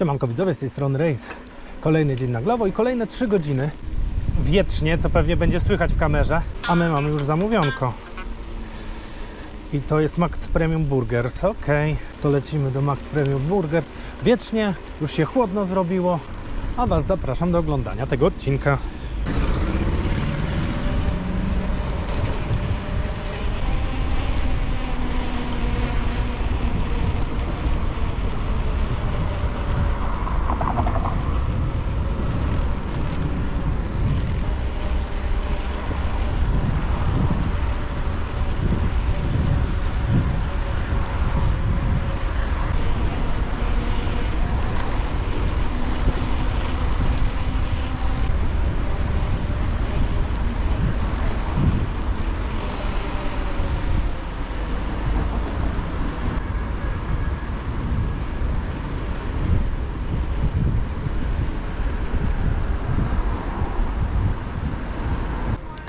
Siemanko widzowie, z tej strony Rejs. Kolejny dzień na Glowo i kolejne 3 godziny wietrznie, co pewnie będzie słychać w kamerze, a my mamy już zamówionko. I to jest Max Premium Burgers. Ok, to lecimy do Max Premium Burgers. Wiecznie, już się chłodno zrobiło, a Was zapraszam do oglądania tego odcinka.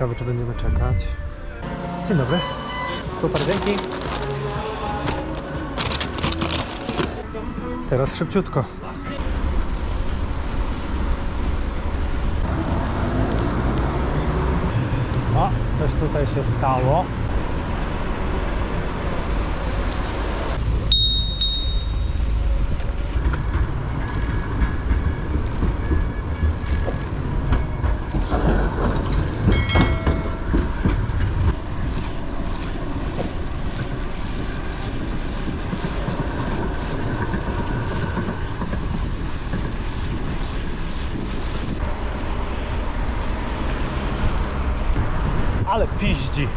Ciekawe, czy będziemy czekać. Dzień dobry. Super, dzięki. Teraz szybciutko. O, coś tutaj się stało. Ale piździ.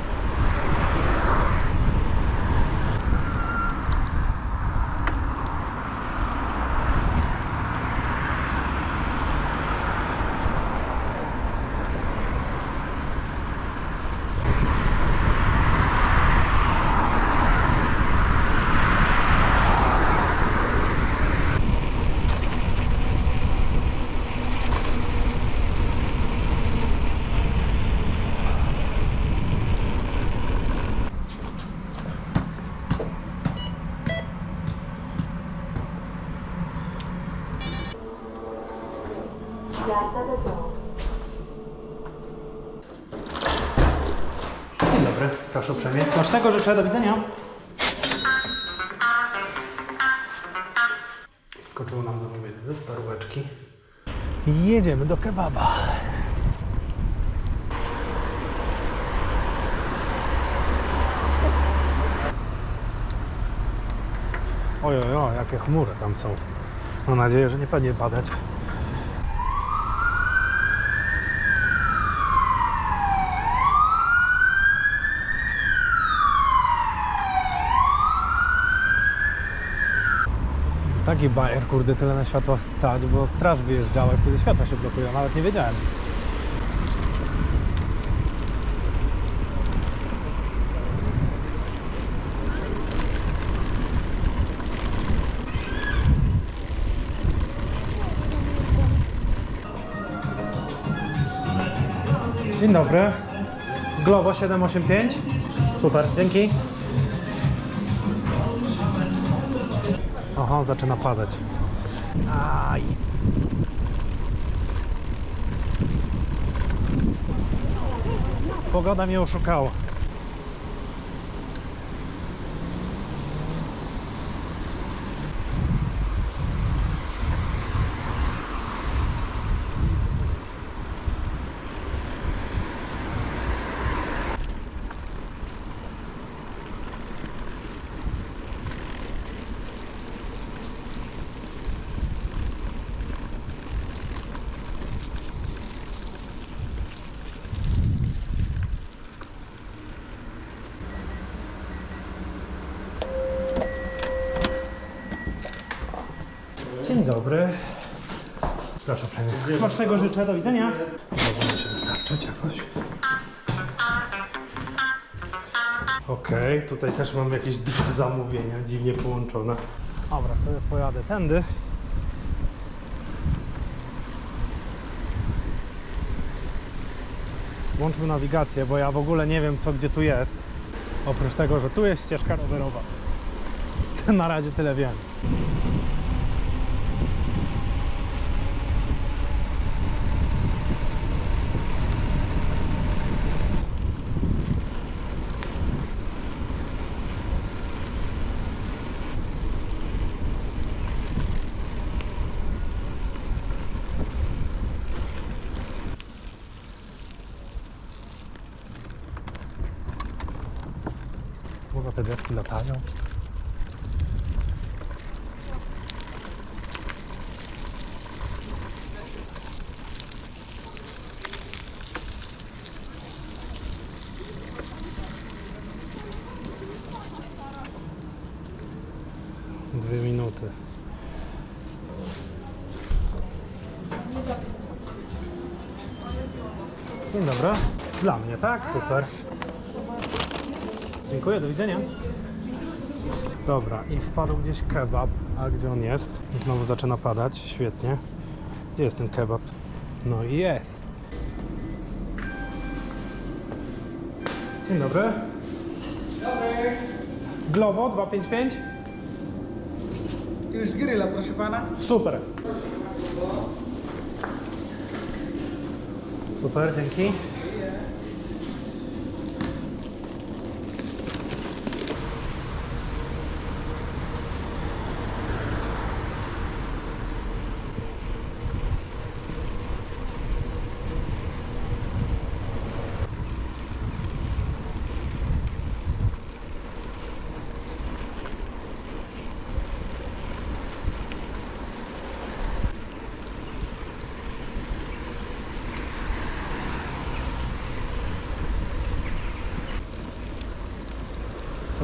Dzień dobry, proszę uprzejmie. Smacznego życzę, do widzenia. Wskoczyło nam zamówienie ze staróweczki. I jedziemy do kebaba. Ojojo, jakie chmury tam są. Mam nadzieję, że nie będzie padać. Taki bajer, kurde, tyle na światłach stać, bo straż wyjeżdżała i wtedy światła się blokują, nawet nie wiedziałem. Dzień dobry. Glovo 785. Super, dzięki. Aha, zaczyna padać. Aj. Pogoda mnie oszukała. Dzień dobry. Proszę uprzejmie. Smacznego życzę, do widzenia. Możemy się dostarczyć jakoś. Okej, tutaj też mam jakieś dwa zamówienia dziwnie połączone. Dobra, sobie pojadę tędy. Włączmy nawigację, bo ja w ogóle nie wiem co gdzie tu jest. Oprócz tego, że tu jest ścieżka rowerowa. Na razie tyle wiem. Dwie minuty. Dzień dobry. Dla mnie, tak? Super. Dziękuję, do widzenia. Dobra, i wpadł gdzieś kebab. A gdzie on jest? Znowu zaczyna padać. Świetnie. Gdzie jest ten kebab? No i jest. Dzień dobry. Dobry. Glowo 255? Już gryla, proszę pana. Super. Super, dzięki.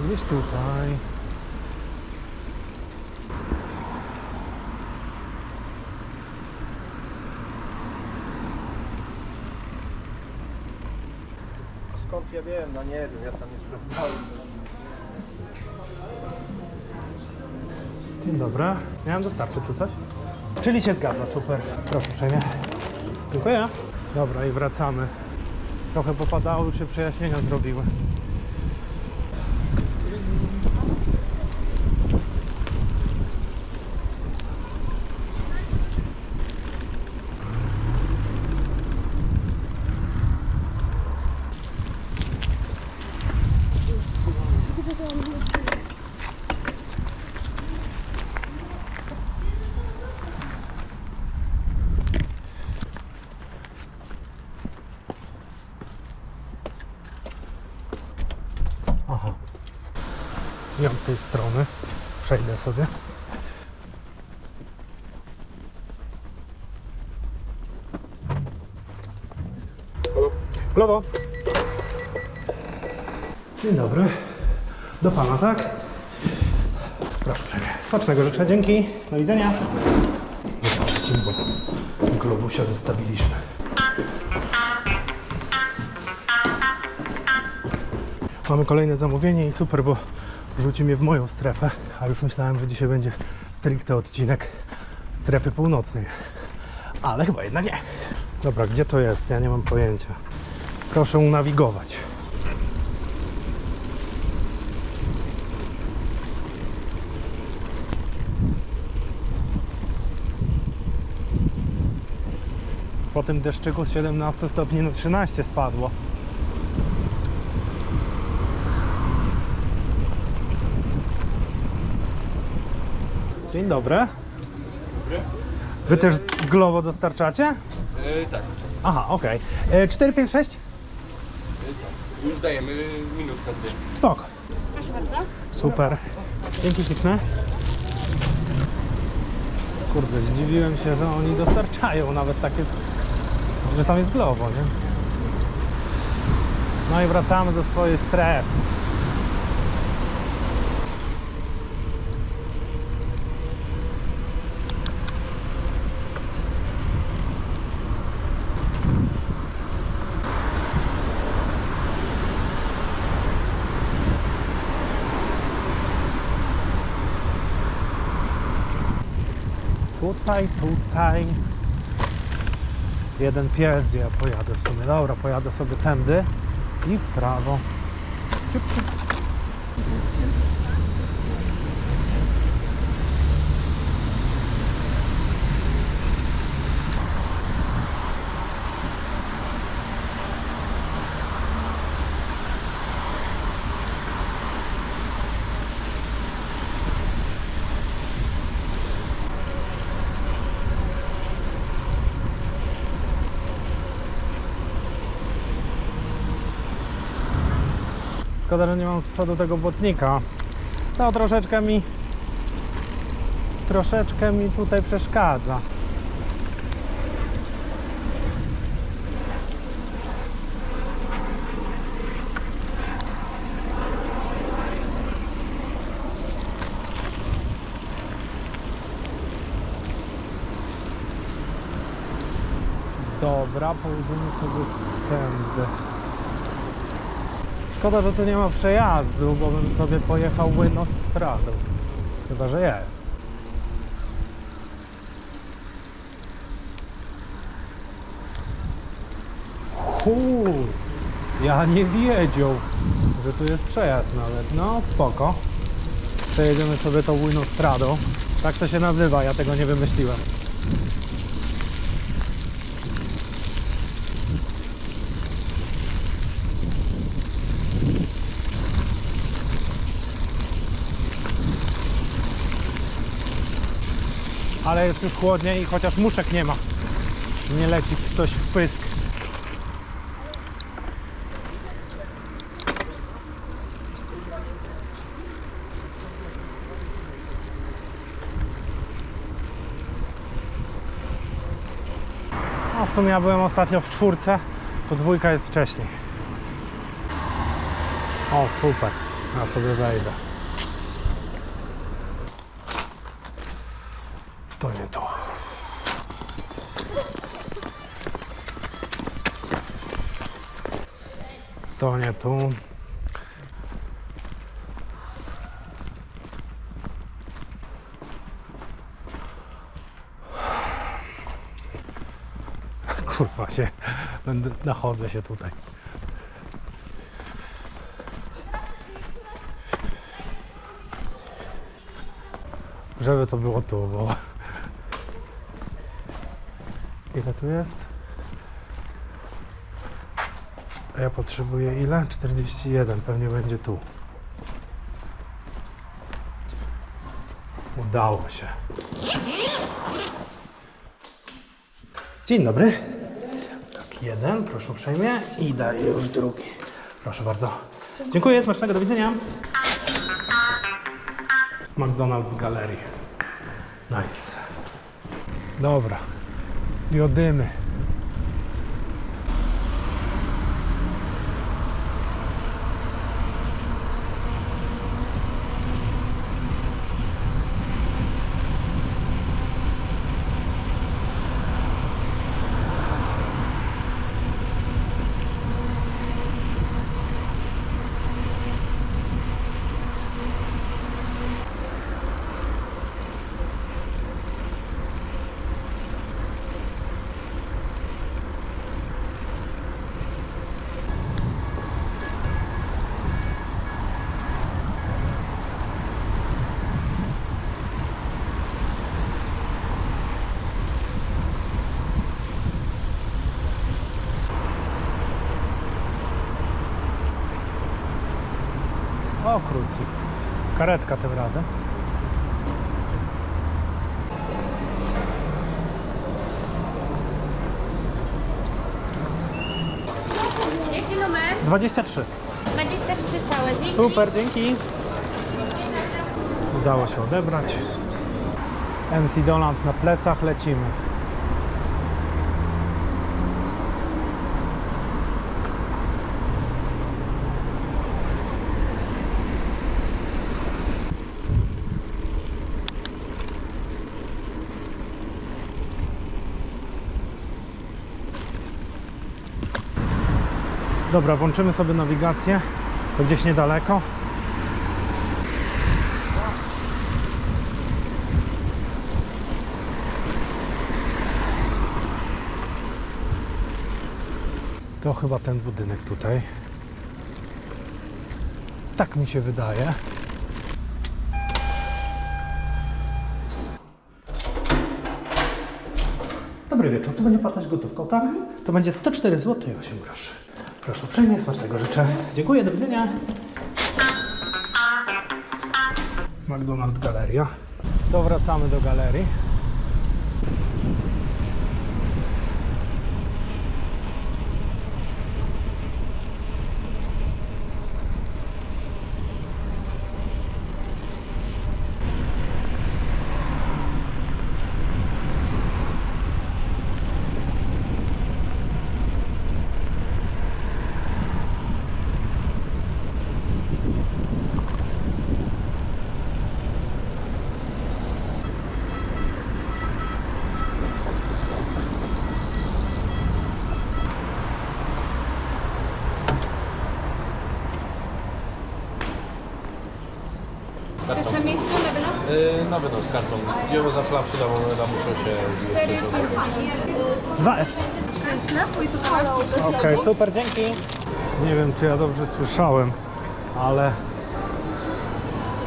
Gdzieś tutaj. Skąd ja wiem? No nie wiem, ja tam nie sprawdzałem. Dzień dobry. Miałem dostarczyć tu coś? Czyli się zgadza, super. Proszę uprzejmie. Dziękuję. Dobra, i wracamy. Trochę popadało, już się przejaśnienia zrobiły. Ja od tej strony. Przejdę sobie. Glowo. Dzień dobry. Do pana, tak? Proszę uprzejmie. Smacznego życzę, dzięki. Do widzenia. Wypłacić, bo glowusia zostawiliśmy. Mamy kolejne zamówienie i super, bo rzuci mnie w moją strefę, a już myślałem, że dzisiaj będzie stricte odcinek strefy północnej. Ale chyba jednak nie. Dobra, gdzie to jest? Ja nie mam pojęcia. Proszę unawigować. Po tym deszczyku z 17 stopni na 13 spadło. Dzień dobry. Wy też Glovo dostarczacie? E, tak, Aha, okej. Okay. 456? już dajemy minutkę. Spoko. Proszę bardzo. Super. Dzięki śliczne. Kurde, zdziwiłem się, że oni dostarczają nawet takie, z- że tam jest Glovo, nie? No i wracamy do swojej strefy. Tutaj, tutaj. Jeden pies, gdzie ja pojadę w sumie. Dobra, pojadę sobie tędy i w prawo. Ciup, ciup. Szkoda, że nie mam z przodu tego błotnika. To troszeczkę mi troszeczkę mi tutaj przeszkadza. Dobra, pojedziemy sobie tędy. Szkoda, że tu nie ma przejazdu, bo bym sobie pojechał Łynostradą. Chyba, że jest. Huu, ja nie wiedział, że tu jest przejazd nawet. No, spoko. Przejedziemy sobie tą Łynostradą. Tak to się nazywa, ja tego nie wymyśliłem. Ale jest już chłodniej, chociaż muszek nie ma. Nie leci coś w pysk. No w sumie ja byłem ostatnio w czwórce, to dwójka jest wcześniej. O, super. Ja sobie wejdę. To nie to. To nie tu. Kurwa się, będę, nachodzę się tutaj. Żeby to było tu, bo Ile tu jest? A ja potrzebuję ile? 41, pewnie będzie tu. Udało się. Dzień dobry. Tak, jeden, proszę uprzejmie. I daję już drugi. Proszę bardzo. Dziękuję, smacznego, do widzenia. McDonald's Galerii. Nice. Dobra. Jodymy. O, króci. Karetka tym razem. Jaki numer? 23. 23 całe, dzięki. Super, dzięki. Udało się odebrać. MC Doland na plecach, lecimy. Dobra, włączymy sobie nawigację. To gdzieś niedaleko. To chyba ten budynek tutaj. Tak mi się wydaje. Dobry wieczór, tu będzie płatność gotówką, tak? To będzie 104 zł i 8 groszy. Proszę uprzejmie, smacznego życzę. Dziękuję, do widzenia. McDonald's Galeria. To wracamy do galerii. Nawet no, skarżą. Dzieło za chleb przydało, ale muszą się... 2S. To jest napój z kolą. Okej, super, dzięki. Nie wiem, czy ja dobrze słyszałem, ale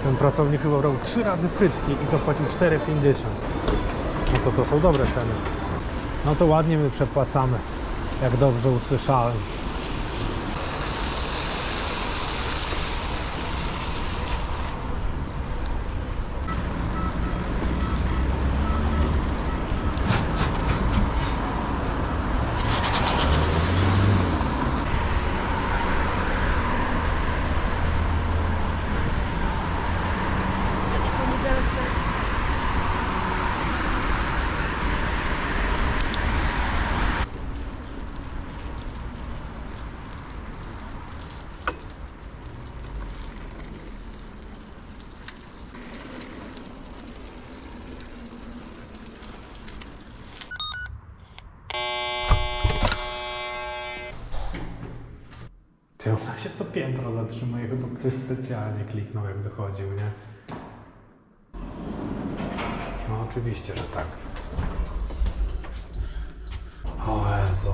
ten pracownik chyba brał 3 razy frytki i zapłacił 4,50. No to to są dobre ceny. No to ładnie my przepłacamy, jak dobrze usłyszałem. Ty, ona się co piętro zatrzymuje, chyba ktoś specjalnie kliknął jak wychodził, nie? No oczywiście, że tak. O Jezu.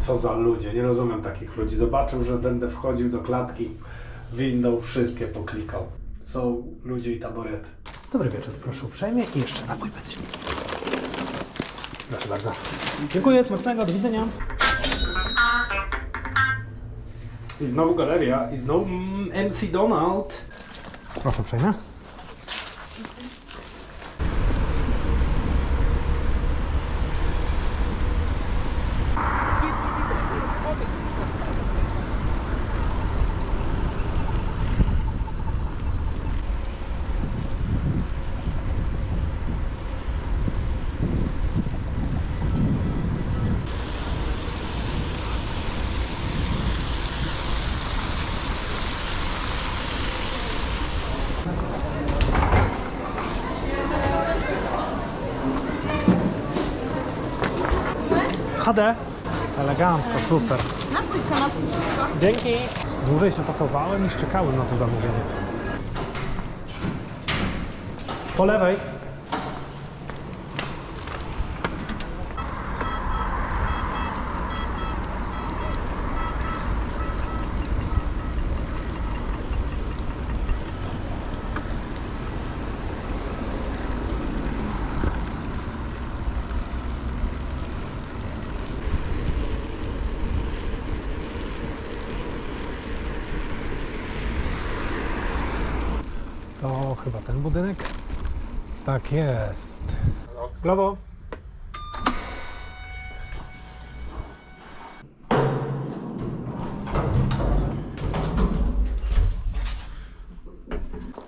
Co za ludzie, nie rozumiem takich ludzi. Zobaczył, że będę wchodził do klatki, windą, wszystkie poklikał. Są ludzie i taborety. Dobry wieczór, proszę uprzejmie i jeszcze napój będzie. Proszę bardzo. Dziękuję, smacznego, do widzenia. I znowu galeria, i znowu mm, MC Donald. Proszę uprzejmie. HD. Elegancko, super. Napój kanapki. Dzięki. Dłużej się pakowałem i czekałem na to zamówienie. Po lewej. To chyba ten budynek. Tak jest. Lewo.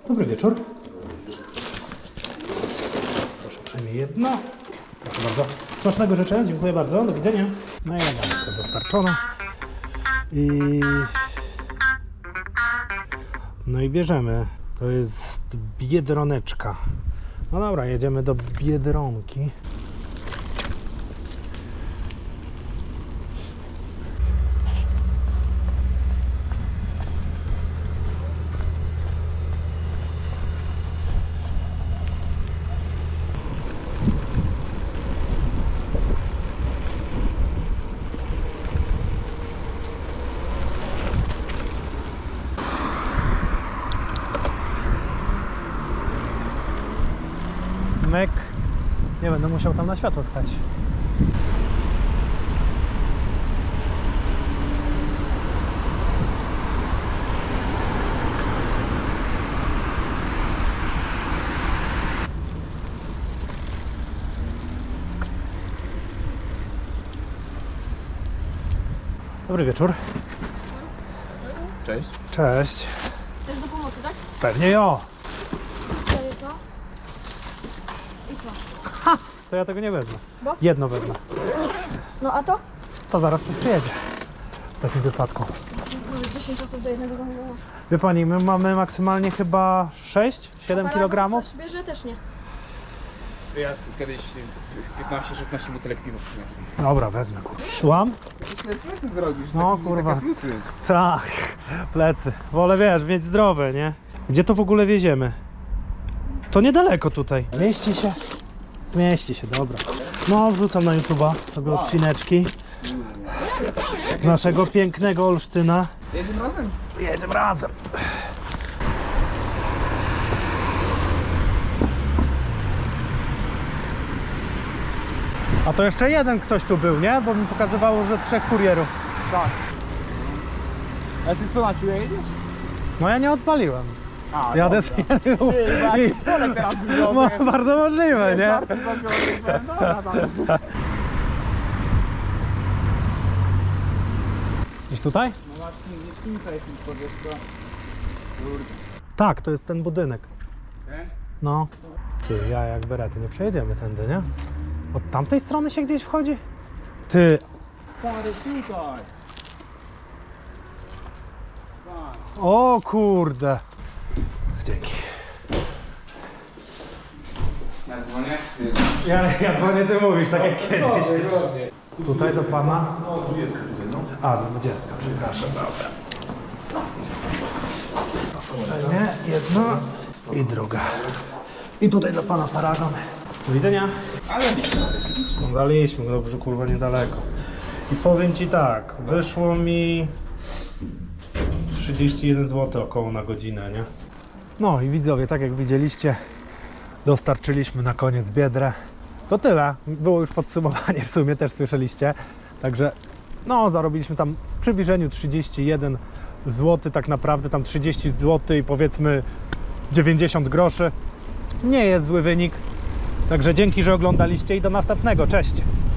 Dobry wieczór. Proszę uprzejmie jedno. Proszę bardzo. Smacznego życzę. Dziękuję bardzo. Do widzenia. No i elegancko dostarczono. I no i bierzemy. To jest biedroneczka. No dobra, jedziemy do biedronki. Myk. Nie będę musiał tam na światłach stać. Dobry wieczór. Cześć. Cześć. Też do pomocy, tak? Pewnie jo. Zostawię to. I co? To ja tego nie wezmę. Bo? Jedno wezmę. No a to? To zaraz tu przyjedzie. W takim wypadku. Może 10 osób do jednego zamówienia. Wie pani, my mamy maksymalnie chyba 6-7 kg. Ktoś bierze też nie. Ja kiedyś 15-16 butelek piwa przyniosłem. Dobra, wezmę kurwa. Sobie plecy zrobisz? No, Taki- kurwa. taka plusy. Tak, plecy. Wolę wiesz, mieć zdrowe, nie? Gdzie to w ogóle wieziemy? To niedaleko tutaj. Mieści się? Zmieści się, dobra. No, wrzucam na YouTube'a sobie odcineczki z naszego pięknego Olsztyna. Jedziemy razem? Jedziemy razem. A to jeszcze jeden ktoś tu był, nie? Bo mi pokazywało, że trzech kurierów. Tak. A ty co na ciebie jedziesz? No ja nie odpaliłem. A, Jadę z dobra. Ty, bo ja ci Tolek teraz Mo-. Bardzo możliwe, nie? Żarty dobra, dobra. Gdzieś tutaj? No właśnie, nie tutaj tylko, wiesz co? Kurde. Tak, to jest ten budynek. Ten? No. Ty, ja jak berety, nie przejedziemy tędy, nie? Od tamtej strony się gdzieś wchodzi? Ty, Stary, tutaj. O kurde. Dzięki. Ja dzwonię. Ja, ja dzwonię, ty mówisz, tak jak kiedyś. Tutaj do pana? No, 20 tutaj, no. A, 20, przepraszam, dobra. Poprzednie, jedna i druga. I tutaj dla pana paragon. Do widzenia. Ale No daliśmy, dobrze kurwa niedaleko. I powiem ci tak, wyszło mi 31 zł około na godzinę, nie? No i widzowie, tak jak widzieliście, dostarczyliśmy na koniec biedrę. To tyle. Było już podsumowanie w sumie, też słyszeliście. Także no, zarobiliśmy tam w przybliżeniu 31 zł, tak naprawdę tam 30 zł i powiedzmy 90 groszy. Nie jest zły wynik. Także dzięki, że oglądaliście i do następnego. Cześć!